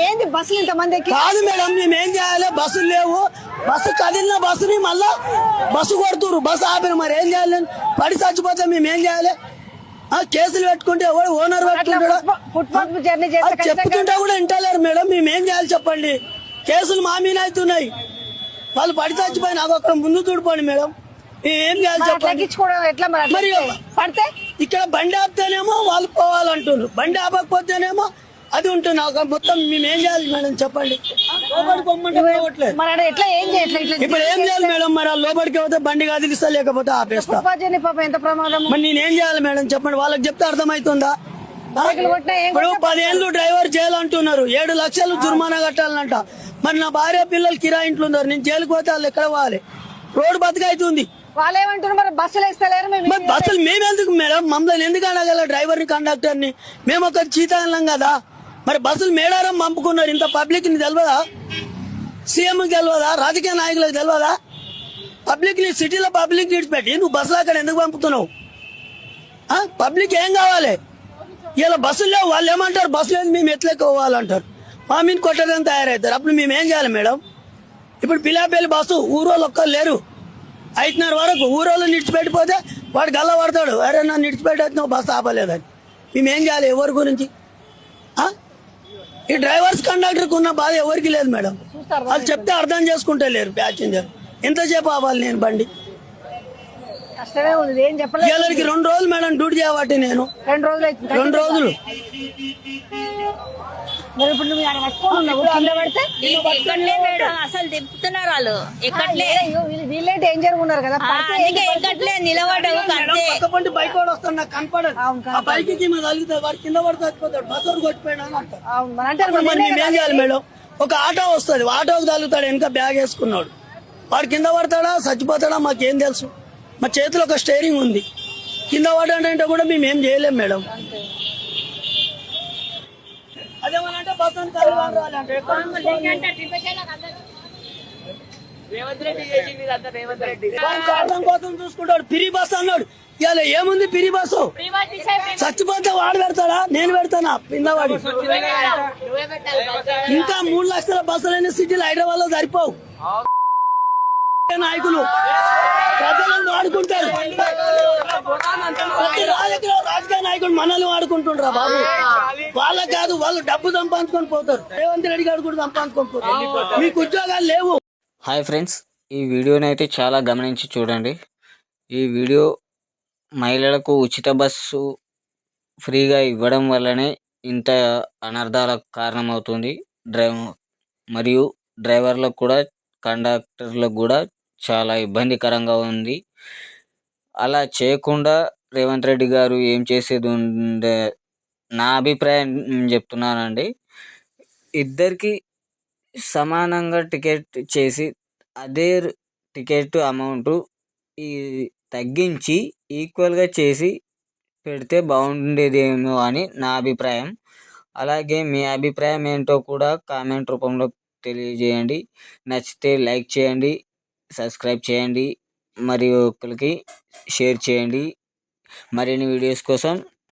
ఏంది బస్సులు ఇంతమంది కాదు మేడం మేము ఏం చేయాలి? బస్సులు లేవు. బస్సు కదిలిన బస్సుని మళ్ళా బస్సు కొడుతురు బస్సు ఆపిన మరి ఏం చేయాలి? పడి చచ్చిపోతే మేము ఏం చేయాలి? ఆ, కేసులు పెట్టుకుంటే ఓనర్ పెట్టుకుంటాడు? చెప్పుతుంటే కూడా వింటలేరు మేడం. మేము ఏం చేయాలి చెప్పండి? కేసులు మా మీద అవుతున్నాయి. వాళ్ళు పడి చచ్చిపోయిన అదొక ముందు చూడిపోండి మేడం. ఏం చేయాలి మరి చెప్పండి? పడితే? ఇక్కడ బండి ఆపితేనేమో వాళ్ళు పోవాలంటున్నారు. బండి ఆపకపోతేనేమో అది ఉంటుంది ఒక మొత్తం మేము ఏం చేయాలి మేడం చెప్పండి? మరి ఎట్లా ఏం ఇప్పుడు ఏం చేయాలి మేడం మరి ఆ లోపలికి పోతే బండి కదిలిస్తా లేకపోతే ఆపేస్తా. పాప ఎంత ప్రమాదం మరి నేనేం చేయాలి మేడం చెప్పండి? వాళ్ళకి చెప్తే అర్థమవుతుందా? ఇప్పుడు పదేళ్ళు డ్రైవర్ చేయాలంటున్నారు. ఏడు లక్షలు జుర్మానా కట్టాలంట. మరి నా భార్య పిల్లలు కిరాయి ఇంట్లో ఉన్నారు. నేను జైలుకి పోతే వాళ్ళు ఎక్కడ పోవాలి? రోడ్డు బతికైతుంది వాళ్ళు ఏమంటున్నారు మరి? బస్సులు మరి బస్సులు మేమెందుకు మేడం? మమ్మల్ని ఎందుకు అనగల డ్రైవర్ని కండక్టర్ని? మేము ఒక చీతాలం కదా. మరి బస్సులు మేడారం పంపుకున్నారు. ఇంత పబ్లిక్ని తెలియదా సీఎంకి తెలియదా రాజకీయ నాయకులకు తెలియదా పబ్లిక్ని సిటీలో పబ్లిక్ విడిచిపెట్టి నువ్వు బస్సులు అక్కడ ఎందుకు పంపుతున్నావు? పబ్లిక్ ఏం కావాలి? ఇలా బస్సులు లేవు. వాళ్ళు ఏమంటారు? బస్సులు లేదు మేము ఎట్లెక్క పోవాలంటారు మా మీద కొట్టడం తయారవుతారు. అప్పుడు మేము ఏం చేయాలి మేడం? ఇప్పుడు పిలాపేలి బస్సు ఊరోళ్ళు ఒక్కరు లేరు. ఐదున్నర వరకు ఊరోళ్ళు నిడిచిపెట్టిపోతే వాడు గల్ల పడతాడు. అరే నన్ను నిడిచిపెట్టేస్తున్నావు బస్సు ఆపలేదని. మేము ఏం చేయాలి? ఎవరి గురించి? ఈ డ్రైవర్స్ కండక్టర్కి ఉన్న బాధ ఎవరికి లేదు మేడం. వాళ్ళు చెప్తే అర్థం చేసుకుంటే లేరు ప్యాసింజర్. ఎంతసేపు ఆవాలి నేను బండి. కష్టమే ఉంది ఏం చెప్పలేదు ఇవాళకి రెండు రోజులు మేడం డ్యూటీ చేయబట్టి నేను. రెండు రోజులు అవుతుంది రెండు రోజులు. మరి ఇప్పుడు నువ్వు ఆడ పట్టుకొని ఉన్నావు కింద పడితే? ఎక్కడలే మేడం అసలు తిప్పుతున్నారు వాళ్ళు. ఎక్కడలే అయ్యో, కదా. ఆ, పడితే అందుకే ఎక్కట్లే నిలబడవు అంతే. పక్క పంటి బైక్ వాడు వస్తాడు నాకు కనపడదు. అవును, ఆ బైక్కి మీద తగులుతుంది వాడు కింద పడి చచ్చిపోతాడు బస్ వాడు కొట్టిపోయాడు అని అంటారు. అవును, మరి అంటారు అప్పుడు మరి మరి మేము ఏం చేయాలి మేడం? ఒక ఆటో వస్తుంది ఆటోకి తగులుతాడు వెనక బ్యాగ్ వేసుకున్నాడు. వాడు కింద పడతాడా చచ్చిపోతాడా మాకేం తెలుసు. మా చేతిలో ఒక స్టేరింగ్ ఉంది. కింద పడ్డాడంటే కూడా మేము ఏం చేయలేం మేడం. అదేమనంటే బస్ కారణం కోసం చూసుకుంటాడు. పిరి బస్ అన్నాడు. ఇవాళ ఏముంది పిరి బస్సు? చచ్చిపోతే వాడు పెడతాడా? నేను పెడతానా? కిందవాడి ఇంకా మూడు లక్షల బస్సులైన సిటీలు హైదరాబాద్లో సరిపోవు. నాయకులు ప్రజలను వాడుకుంటారు. ప్రతి రాజకీయ రాజకీయ నాయకులు మనల్ని వాడుకుంటుండ్రా బాబు. వాళ్ళ కాదు వాళ్ళు డబ్బు సంపాదించుకొని పోతారు. రేవంత్ రెడ్డి గారు కూడా సంపాదించుకొని పోతారు. మీకు ఉద్యోగాలు లేవు. హాయ్ ఫ్రెండ్స్ ఈ వీడియోని అయితే చాలా గమనించి చూడండి. ఈ వీడియో మహిళలకు ఉచిత బస్సు ఫ్రీగా ఇవ్వడం వల్లనే ఇంత అనర్థాలకు కారణమవుతుంది. డ్రైవ్ మరియు డ్రైవర్లకు కూడా కండక్టర్లకు కూడా చాలా ఇబ్బందికరంగా ఉంది. అలా చేయకుండా రేవంత్ రెడ్డి గారు ఏం చేసేది ఉండే నా అభిప్రాయం నేను చెప్తున్నానండి. ఇద్దరికి సమానంగా టికెట్ చేసి అదే టికెట్ అమౌంట్ ఈ తగ్గించి ఈక్వల్గా చేసి పెడితే బాగుండేదేమో అని నా అభిప్రాయం. అలాగే మీ అభిప్రాయం ఏంటో కూడా కామెంట్ రూపంలో తెలియజేయండి. నచ్చితే లైక్ చేయండి. సబ్స్క్రైబ్ చేయండి. మరియు ఒకరికి షేర్ చేయండి. మరిన్ని వీడియోస్ కోసం